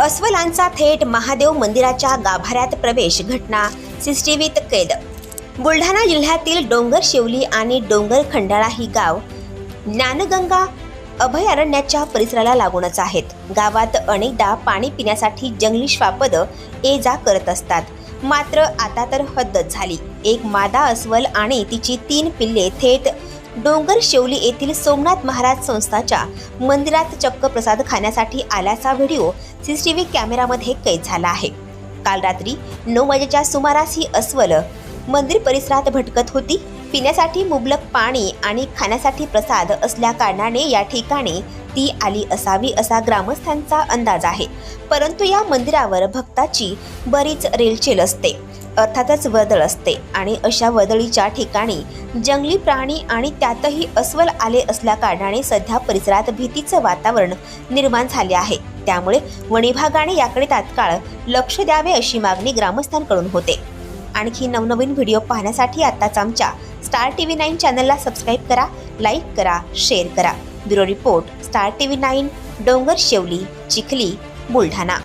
अस्वलांचा थेट महादेव मंदिराच्या गाभाऱ्यात प्रवेश घटना सीसीटीव्हीत कैद. बुलढाणा जिल्ह्यातील डोंगर शिवली आणि डोंगर खंडाळा ही गाव ज्ञानगंगा अभयारण्याच्या परिसराला लागूनच आहेत. गावात अनेकदा पाणी पिण्यासाठी जंगली श्वापद ये जा करत असतात. मात्र आता तर हद्दच झाली. एक मादा अस्वल आणि तिची तीन पिल्ले थेट डोंगर शेवली येथील सोमनाथ महाराज संस्थाच्या मंदिरात चक्क प्रसाद खाण्यासाठी आल्याचा व्हिडिओ सीसीटीव्ही कॅमेरामध्ये कैद झाला आहे. काल रात्री नऊ वाजेच्या सुमारास ही अस्वल मंदिर परिसरात भटकत होती. पिण्यासाठी मुबलक पाणी आणि खाण्यासाठी प्रसाद असल्या कारणाने या ठिकाणी ती आली असावी असा ग्रामस्थांचा अंदाज आहे. परंतु या मंदिरावर भक्ताची बरीच रेलचेल असते. अर्थातच वदळ असते. आणि अशा वदळीच्या ठिकाणी जंगली प्राणी आणि त्यातही अस्वल आले असल्याकारणाने सध्या परिसरात भीतीचं वातावरण निर्माण झाले आहे. त्यामुळे वणीभागाने याकडे तात्काळ लक्ष द्यावे अशी मागणी ग्रामस्थांकडून होते. आणखी नवनवीन व्हिडिओ पाहण्यासाठी आत्ताच आमच्या स्टार टी व्ही नाईन चॅनलला सबस्क्राईब करा लाईक करा शेअर करा. Bureau report Star T V nine Dongar Shevli Chikhli Buldhana.